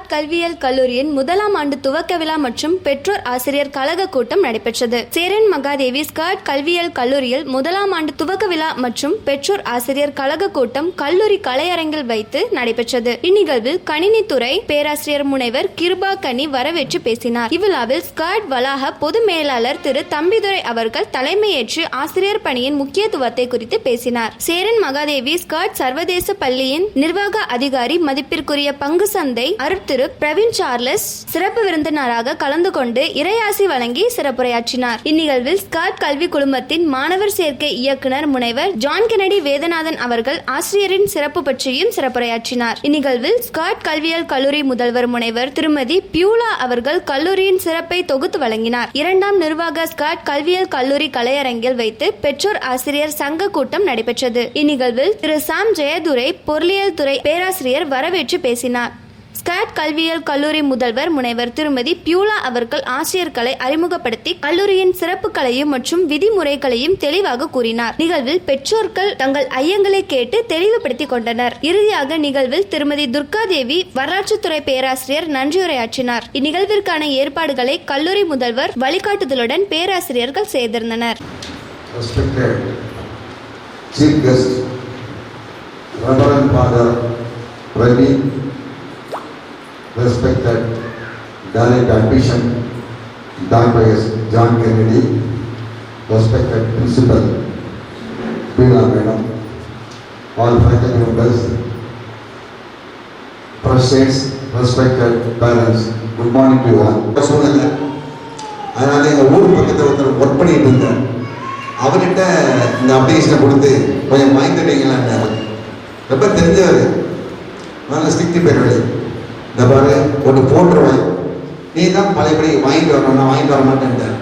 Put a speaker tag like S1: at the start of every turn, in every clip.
S1: Art கல்வியியல் கல்லூரியின் முதலாம் ஆண்டு துவக்க விழா மற்றும் பெற்றோர் ஆசிரியர் கழக கூட்டம் நடைபெற்றது. சேரன் மகாதேவி ஸ்காட் கல்வியியல் கல்லூரியில் முதலாம் ஆண்டு துவக்க விழா மற்றும் பெற்றோர் ஆசிரியர் கழக கூட்டம் கல்லூரி கலையரங்கில் வைத்து நடைபெற்றது. இந்நிகழ்வில் கணினித்துறை பேராசிரியர் முனைவர் கிருபா கனி வரவேற்று பேசினார். இவ்விழாவில் ஸ்காட் வளாக பொது மேலாளர் திரு தம்பிதுரை அவர்கள் தலைமையேற்று ஆசிரியர் பணியின் முக்கியத்துவத்தை குறித்து பேசினார். சேரன் மகாதேவி ஸ்காட் சர்வதேச பள்ளியின் நிர்வாக அதிகாரி மதிப்பிற்குரிய பங்கு சந்தை அருட் திரு பிரவீன் சார்லஸ் சிறப்பு விருந்தினராக கலந்து கொண்டு இறையாசி வழங்கி சிறப்புரையாற்றினார். இந்நிகழ்வில் ஸ்காட் கல்வி குழுமத்தின் மாணவர் சேர்க்கை இயக்குனர் முனைவர் ஜான் கெனடி வேதநாதன் அவர்கள் ஆசிரியரின் சிறப்பு பற்றியும் சிறப்புரையாற்றினார். இந்நிகழ்வில் ஸ்காட் கல்வியியல் கல்லூரி முதல்வர் முனைவர் திருமதி பியூலா அவர்கள் கல்லூரியின் சிறப்பை தொகுத்து வழங்கினார். இரண்டாம் நிர்வாக ஸ்காட் கல்வியியல் கல்லூரி கலையரங்கில் வைத்து பெற்றோர் ஆசிரியர் சங்க கூட்டம் நடைபெற்றது. இந்நிகழ்வில் திரு சாம் ஜெயதுரை பொருளியல் துறை பேராசிரியர் வரவேற்று பேசினார். ஸ்காட் கல்வியியல் கல்லூரி முதல்வர் முனைவர் திருமதி பியூலா அவர்கள் ஆசிரியர்களை அறிமுகப்படுத்தி கல்லூரியின் சிறப்புகளையும் மற்றும் விதிமுறைகளையும் தெளிவாக கூறினார். நிகழ்வில் பெற்றோர்கள் தங்கள் ஐயங்களை கேட்டு தெளிவுபடுத்திக் கொண்டனர். இறுதியாக நிகழ்வில் திருமதி துர்காதேவி வரலாற்றுத்துறை பேராசிரியர் நன்றியுரையாற்றினார். இந்நிகழ்விற்கான ஏற்பாடுகளை கல்லூரி முதல்வர் வழிகாட்டுதலுடன் பேராசிரியர்கள் செய்திருந்தனர்.
S2: Respected chief guest, Reverend Father Pradeep respected direct admission, Don Bias John Kennedy, respected principal, Bila Madam, all faculty members, presidents, respected parents, good morning to you all.
S3: சூழ்நிலை அதனால எங்கள் ஊர் பக்கத்தில் ஒருத்தர் ஒர்க் பண்ணிட்டு இருந்தேன் அவர்கிட்ட இந்த அப்டேஷனை கொடுத்து கொஞ்சம் வாங்கிட்டுட்டீங்களான்னாரு ரொம்ப தெரிஞ்சவர் நல்ல ஸ்டிக்டி பேர் இந்த பாரு ஒன்று போட்டுருவேன். நீ தான் பழையபடி வாங்கிட்டு வரணும் நான் வாங்கிட்டு வர மாட்டேன்ட்டேன்.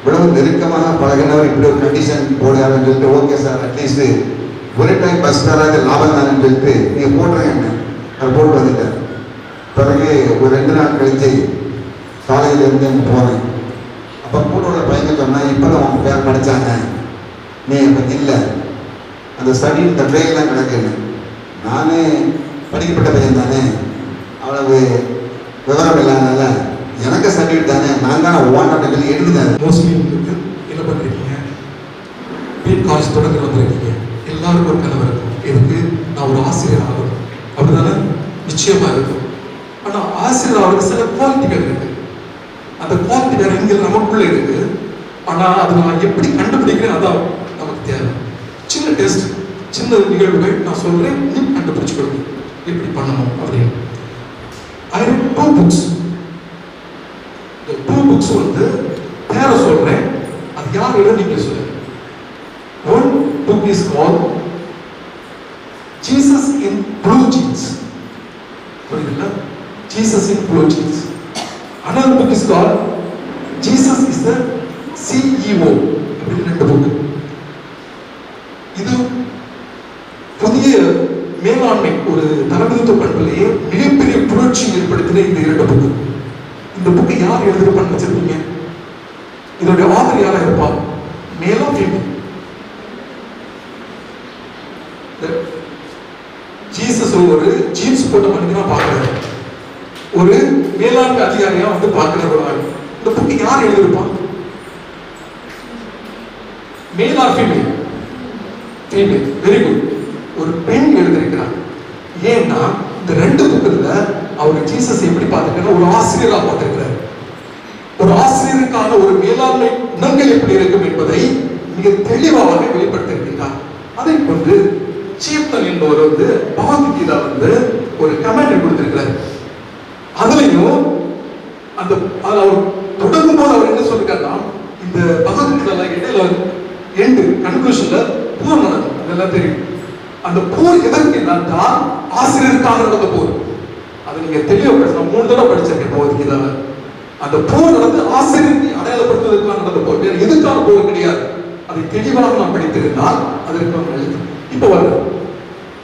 S3: இவ்வளவு நெருக்கமாக பழகினவர் இப்படி ஒரு கண்டிஷன் போடுறாருன்னு சொல்லிட்டு ஓகே சார் அட்லீஸ்ட் ஒரே டைம் பஸ் தராது லாபம் தானேன்னு சொல்லிட்டு நீங்கள் என்ன அது போட்டு வந்துட்டேன் பிறகு ஒரு ரெண்டு நாள் கழித்து காலையிலேருந்து இருந்து அங்கே போனேன். அப்போ கூட உள்ள பையன் சொன்னால் இப்போ தான் உன் பேர் படித்தாங்க நீ இப்போ இல்லை. அந்த ஸ்டடி இந்த ட்ரெயின்லாம் கிடக்குன்னு. நானே படிக்கப்பட்ட பையன் தானே அவ்வளவு விவரம் இல்லாதனால எனக்கு சர்டிஃபிகேட் தானே நான் தானே ஓன் சொல்லி
S4: மோஸ்ட்லி உங்களுக்கு என்ன பண்ணிருக்கீங்க? பிஎட் காலேஜ் தொடர்ந்து வந்திருக்கீங்க. எல்லாருக்கும் ஒரு கனவு இருக்கும். எதுக்கு? நான் ஒரு ஆசிரியர் ஆகணும். அப்படிதானே நிச்சயமா இருக்கும். ஆனால் ஆசிரியர் ஆகிறது சில குவாலிட்டிகள் இருக்கு. அந்த குவாலிட்டிகள் இங்க நமக்குள்ளே இருக்கு. ஆனால் அது நான் எப்படி கண்டுபிடிக்கிறேன்? அதான் நமக்கு தேவை. சின்ன டெஸ்ட் சின்ன நிகழ்வுகள் நான் சொல்றேன். நீ கண்டுபிடிச்சு கொடுங்க எப்படி பண்ணணும் அப்படின்னு. ஐ டூ புக்ஸ் இந்த டூ புக்ஸ் வந்து பேர சொல்றேன். அது யார் எழுத நீங்க சொல்லுங்க. One book is call Jesus in blue jeans புரியுதுல்ல Jesus in blue jeans another book is call Jesus is the CEO அப்படின்னு ரெண்டு புக் இது புதிய மேலாண்மை ஒரு தலைமைத்துவ பண்பிலேயே மிகப்பெரிய புரட்சி ஏற்படுத்தின இந்த இரண்டு புக்கு இந்த புக்கு யார் எழுதிருப்பான்னு வச்சிருக்கீங்க இதோட ஆதர் யாரா இருப்பா? மேலும் ஃபீமேல் ஜீசஸ் ஒரு ஜீன்ஸ் போட்ட மனிதனா பாக்குறாரு ஒரு மேலாண்மை அதிகாரியா வந்து பார்க்கிற இந்த புக்கு யார் எழுதிருப்பான் male or female female very good ஒரு பெண் எழுதியிருக்கிறார் ஏன்னா இந்த ரெண்டு புக்கில் அவர் ஜீசஸ் எப்படி பார்த்திருக்காரு ஒரு ஆசிரியராக பார்த்திருக்கிறார். ஒரு ஆசிரியருக்கான ஒரு மேலாண்மை குணங்கள் எப்படி இருக்கும் என்பதை மிக தெளிவாக வெளிப்படுத்தியிருக்கிறார். அதை கொண்டு சீப்தன் என்பவர் வந்து பகவத்கீதா வந்து ஒரு கமெண்ட் கொடுத்திருக்கிறார். அதுலயும் அந்த அவர் தொடங்கும் போது அவர் என்ன சொல்லிருக்காருன்னா இந்த பகவத்கீதா இடையில எண்டு கன்க்ளூஷன்ல பூர்ணம். அதெல்லாம் தெரியும். அந்த போர் எதற்கு தான் ஆசிரியருக்காக நடந்த போர். அதை நீங்க தெளிவா படிச்சு மூணு தடவை படிச்சிருக்கேன் பகவத்கீதாவை அந்த போர் நடந்து ஆசிரியரை அடையாளப்படுத்துவதற்காக நடந்த போர். வேற எதுக்கான போர் கிடையாது. அதை தெளிவாக நாம் படித்திருந்தால் அதற்கு அவங்க எழுது இப்போ வர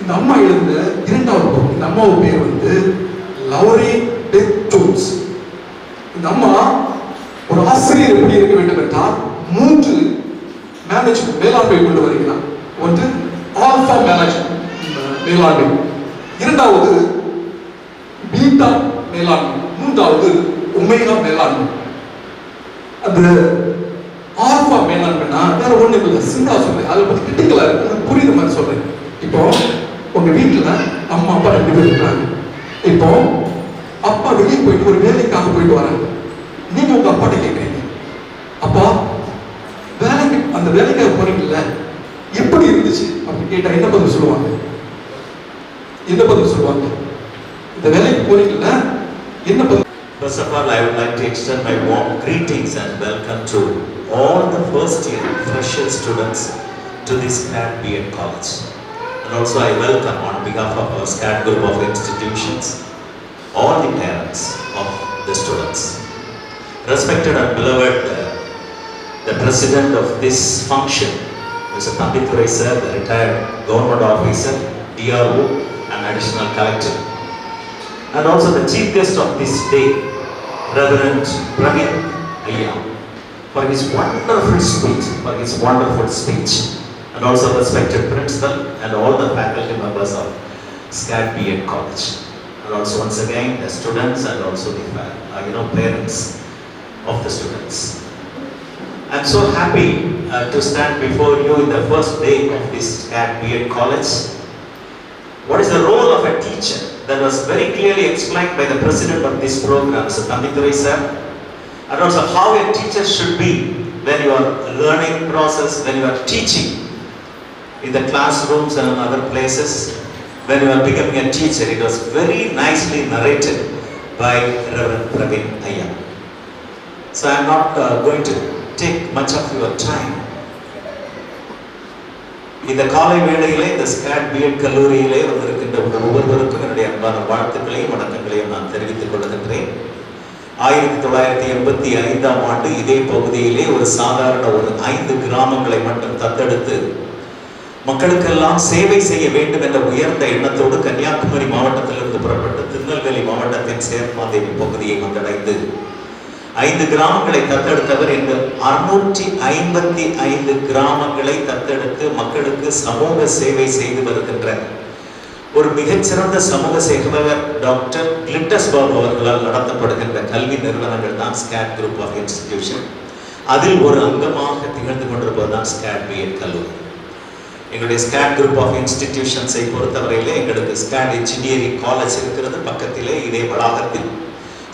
S4: இந்த அம்மா எழுந்த இரண்டாவது போர். இந்த அம்மாவு பேர் வந்து லவரி டெத் டூல்ஸ் இந்த அம்மா ஒரு ஆசிரியர் எப்படி இருக்க வேண்டும் என்றால் மூன்று மேனேஜ்மெண்ட் மேலாண்மை கொண்டு வருகிறார். ஒன்று ஆல்பா மேனேஜ்மெண்ட் மேலாண்மை. இரண்டாவது பீட்டா மேலாண்மை. மூன்றாவது ஒமேகா மேலாண்மை. அந்த ஆல்பா மேலாண்மைனா வேற ஒண்ணு இல்லை. சிந்தா சொல்றேன். அதை பத்தி கிரிட்டிக்கலா இருக்கு. புரியுது புரியுற மாதிரி சொல்றேன். இப்போ உங்க வீட்டுல அம்மா அப்பா ரெண்டு பேர் இருக்காங்க. இப்போ அப்பா வெளியே போயிட்டு ஒரு வேலைக்காக போயிட்டு வராங்க. நீங்க உங்க அப்பாட்ட கேக்குறீங்க. அப்பா வேலைக்கு அந்த வேலைக்காக போறீங்கல்ல. எப்படி இருந்துச்சு? அப்படின்னு கேட்டா என்ன பதில் சொல்லுவாங்க என்ன பதில் சொல்லுவாங்க இந்த வேலைக்கு போறீங்கல்ல என்ன பதில்
S5: First of all, I would like to extend my warm greetings and welcome to all the first year fresher students to this SCAD BEd College. And also I welcome on behalf of our SCAD group of institutions, all the parents of the students. Respected and beloved, uh, the president of this function, Mr. Pandithurai sir, the retired government officer, DRO and additional collector and also the chief guest of this day, Reverend Praveen Ayya, for his wonderful speech, for his wonderful speech, and also respected principal and all the faculty members of BEd College, and also once again the students and also the uh, you know parents of the students. I'm so happy uh, to stand before you in the first day of this BEd College. What is the role of a teacher? That was very clearly explained by the president of this program, Mr. Tandithurai sir. And also how a teacher should be when you are learning process, when you are teaching in the classrooms and other places. When you are becoming a teacher, it was very nicely narrated by Reverend Praveen. So I am not uh, going to take much of your time. இந்த காலை வேளையிலே இந்த skate BEd கல்லூரியிலே வந்திருக்கின்ற ஒவ்வொருவருக்கும் என்னுடைய அன்பான வாழ்த்துக்களையும் வணக்கங்களையும் நான் தெரிவித்துக் கொள்கின்றேன் ஆயிரத்தி தொள்ளாயிரத்தி எண்பத்தி ஐந்தாம் ஆண்டு இதே பகுதியிலே ஒரு சாதாரண ஒரு ஐந்து கிராமங்களை மட்டும் தத்தெடுத்து மக்களுக்கெல்லாம் சேவை செய்ய வேண்டும் என்ற உயர்ந்த எண்ணத்தோடு கன்னியாகுமரி மாவட்டத்திலிருந்து புறப்பட்டு திருநெல்வேலி மாவட்டத்தின் சேர்மாதேவி பகுதியை வந்தடைந்து ஐந்து கிராமங்களை தத்தெடுத்தவர் என்று அறுநூற்றி ஐம்பத்தி ஐந்து கிராமங்களை தத்தெடுத்து மக்களுக்கு சமூக சேவை செய்து வருகின்ற ஒரு மிகச்சிறந்த சமூக சேவகர் டாக்டர் கிளிட்டஸ் பாபு அவர்களால் நடத்தப்படுகின்ற கல்வி நிறுவனங்கள் தான் ஸ்கேட் குரூப் ஆஃப் இன்ஸ்டிடியூஷன். அதில் ஒரு அங்கமாக திகழ்ந்து கொண்டிருப்பது தான் ஸ்கேட் பிஎட் கல்லூரி. எங்களுடைய ஸ்கேட் குரூப் ஆஃப் இன்ஸ்டிடியூஷன்ஸை பொறுத்தவரையிலே எங்களுக்கு ஸ்கேட் இன்ஜினியரிங் காலேஜ் இருக்கிறது. பக்கத்திலே இதே வளாகத்தில்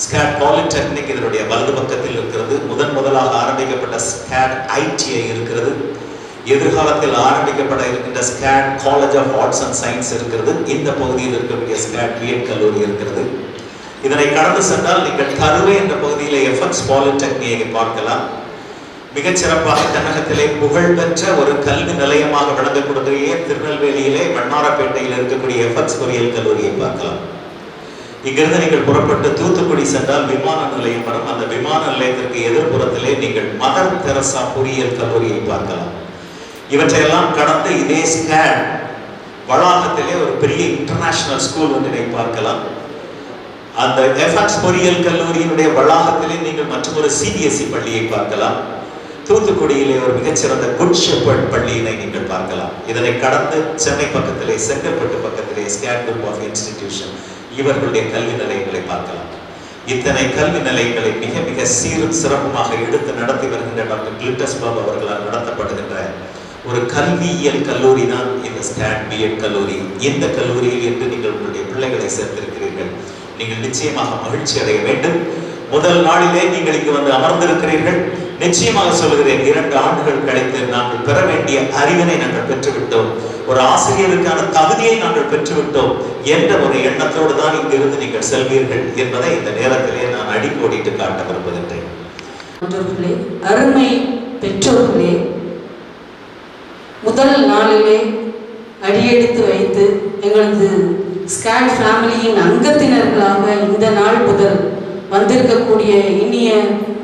S5: ஸ்கேட் பாலிடெக்னிக் இதனுடைய வலது பக்கத்தில் இருக்கிறது. முதன் முதலாக ஆரம்பிக்கப்பட்ட ஸ்கேட் ஐடிஐ இருக்கிறது. எதிர்காலத்தில் ஆரம்பிக்கப்பட இருக்கின்ற skate college of arts and science இருக்கிறது. இந்த பகுதியில் இருக்கக்கூடிய ஸ்கேட் பிஎட் கல்லூரி இருக்கிறது. இதனை கடந்து சென்றால் நீங்கள் கருவை என்ற பகுதியில் எஃப்எக்ஸ் பாலிடெக்னிக்கை பார்க்கலாம். மிகச்சிறப்பாக தமிழகத்திலே புகழ்பெற்ற ஒரு கல்வி நிலையமாக விளங்கக்கூடிய திருநெல்வேலியிலே வண்ணாரப்பேட்டையில் இருக்கக்கூடிய எஃப்எக்ஸ் பொறியியல் கல்லூரியை பார்க்கலாம். இங்கிருந்து நீங்கள் புறப்பட்டு தூத்துக்குடி சென்றால் விமான நிலையம் வரும். அந்த விமான நிலையத்திற்கு எதிர்ப்புறத்திலே நீங்கள் மதர் தெரசா பொறியியல் கல்லூரியை பார்க்கலாம். இவற்றையெல்லாம் கடந்து இதே ஸ்கேன் வளாகத்திலே ஒரு பெரிய இன்டர்நேஷனல் ஸ்கூல் ஒன்றினை பார்க்கலாம். அந்த எஃப்எக்ஸ் பொறியியல் கல்லூரியினுடைய வளாகத்திலே நீங்கள் மற்றொரு சிபிஎஸ்இ பள்ளியை பார்க்கலாம். தூத்துக்குடியிலே ஒரு மிகச்சிறந்த குட் ஷெப்பர்ட் பள்ளியினை நீங்கள் பார்க்கலாம். இதனை கடந்து சென்னை பக்கத்திலே செங்கல்பட்டு பக்கத்திலே ஸ்கேன் குரூப் ஆஃப் இன்ஸ்டிடியூஷன் இவர்களுடைய கல்வி நிலையங்களை பார்க்கலாம். இத்தனை கல்வி நிலையங்களை மிக மிக சீரும் சிறப்புமாக எடுத்து நடத்தி வருகின்ற டாக்டர் கிளிட்டஸ் பாபு அவர்களால் நடத்தப்படுகின்ற ஒரு கல்வியியல் கல்லூரி தான் இந்த ஸ்டாட் பிஎட் கல்லூரி. இந்த கல்லூரியில் என்று நீங்கள் உங்களுடைய பிள்ளைகளை சேர்த்திருக்கிறீர்கள். நீங்கள் நிச்சயமாக மகிழ்ச்சி அடைய வேண்டும். முதல் நாளிலே நீங்கள் இங்கு வந்து அமர்ந்திருக்கிறீர்கள். நிச்சயமாக சொல்கிறேன் இரண்டு ஆண்டுகள் கழித்து நாங்கள் பெற வேண்டிய அறிவினை நாங்கள் பெற்றுவிட்டோம். ஒரு ஆசிரியருக்கான தகுதியை நாங்கள் பெற்றுவிட்டோம் என்ற ஒரு எண்ணத்தோடு தான் இங்கிருந்து நீங்கள் செல்வீர்கள் என்பதை இந்த நேரத்திலே நான் அடிக்கோடிட்டு காட்ட விரும்புகின்றேன்.
S6: அருமை பெற்றோர்களே முதல் நாளிலே அடியெடுத்து வைத்து எங்களது ஸ்கேட் ஃபேமிலியின் அங்கத்தினர்களாக இந்த நாள் முதல் வந்திருக்கக்கூடிய இனிய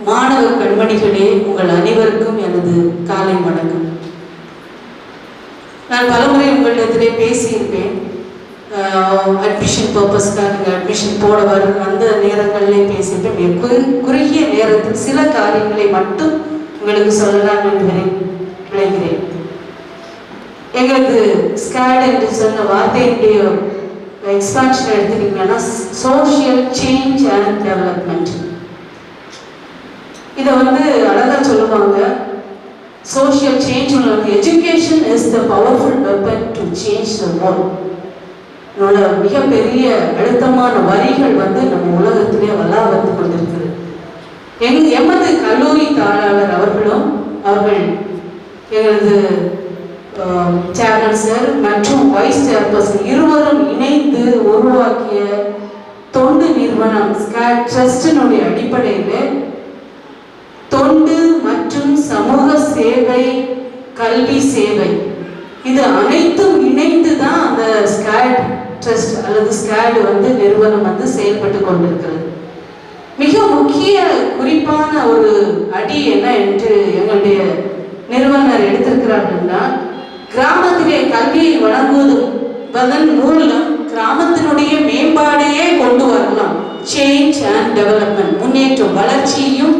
S6: மாணவ கண்மணிகளே உங்கள் அனைவருக்கும் எனது காலை வணக்கம். நான் பலமுறை உங்களிடத்திலே பேசியிருப்பேன். அட்மிஷன் பர்பஸ்க்காக நீங்கள் அட்மிஷன் போட வரும் அந்த நேரங்களிலே பேசியிருப்பேன். குறு- குறுகிய நேரத்தில் சில காரியங்களை மட்டும் உங்களுக்கு சொல்லலாம் என்று விளைகிறேன். எங்களுக்கு ஸ்கேட் என்று சொன்ன வார்த்தையினுடைய எக்ஸ்பான்ஷன் எடுத்துக்கிட்டீங்கன்னா சோஷியல் சேஞ்ச் அண்ட் டெவலப்மெண்ட் இதை வந்து அழகாக சொல்லுவாங்க. சோஷியல் சேஞ்ச் உள்ளவங்க education is the powerful weapon to change the world என்னோட மிகப்பெரிய அழுத்தமான வரிகள் வந்து நம்ம உலகத்திலே வல்லா வந்து கொண்டிருக்கிறது. எங்க எமது கல்லூரி தாளாளர் அவர்களும் அவர்கள் எங்களது சேர்மன் சார் மற்றும் வைஸ் சேர்பர்சன் இருவரும் இணைந்து உருவாக்கிய தொண்டு நிறுவனம் ட்ரஸ்டினுடைய அடிப்படையில் சேவை கல்வி சேவை. இது அனைத்தும் இணைந்து தான் அந்த ஸ்கேட் ட்ரஸ்ட் அல்லது ஸ்கேட் வந்து நிறுவனம் வந்து செயல்பட்டு கொண்டிருக்கிறது. மிக முக்கிய குறிப்பான ஒரு அடி என்ன என்று எங்களுடைய நிறுவனர் எடுத்திருக்கிறார்கள்னா கிராமத்திலே கல்வியை வழங்குவதன் மூலம் கிராமத்தினுடைய மேம்பாடையே கொண்டு வரலாம். சேஞ்ச் அண்ட் டெவலப்மெண்ட் முன்னேற்றம் வளர்ச்சியையும்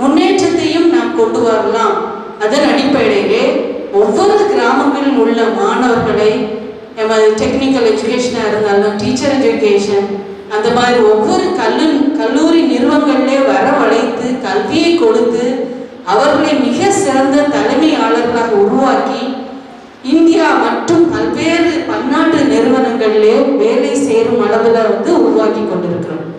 S6: முன்னேற்றத்தையும் நாம் கொண்டு வரலாம். அதன் அடிப்படையிலே ஒவ்வொரு கிராமங்களில் உள்ள மாணவர்களை டெக்னிக்கல் எஜுகேஷனாக இருந்தாலும் டீச்சர் எஜுகேஷன் அந்த மாதிரி ஒவ்வொரு கல்லு கல்லூரி நிறுவனங்களிலே வரவழைத்து கல்வியை கொடுத்து அவர்களை மிக சிறந்த தலைமையாளர்களாக உருவாக்கி இந்தியா மற்றும் பல்வேறு பன்னாட்டு நிறுவனங்களிலே வேலை சேரும் அளவில் வந்து உருவாக்கி கொண்டிருக்கிறோம்.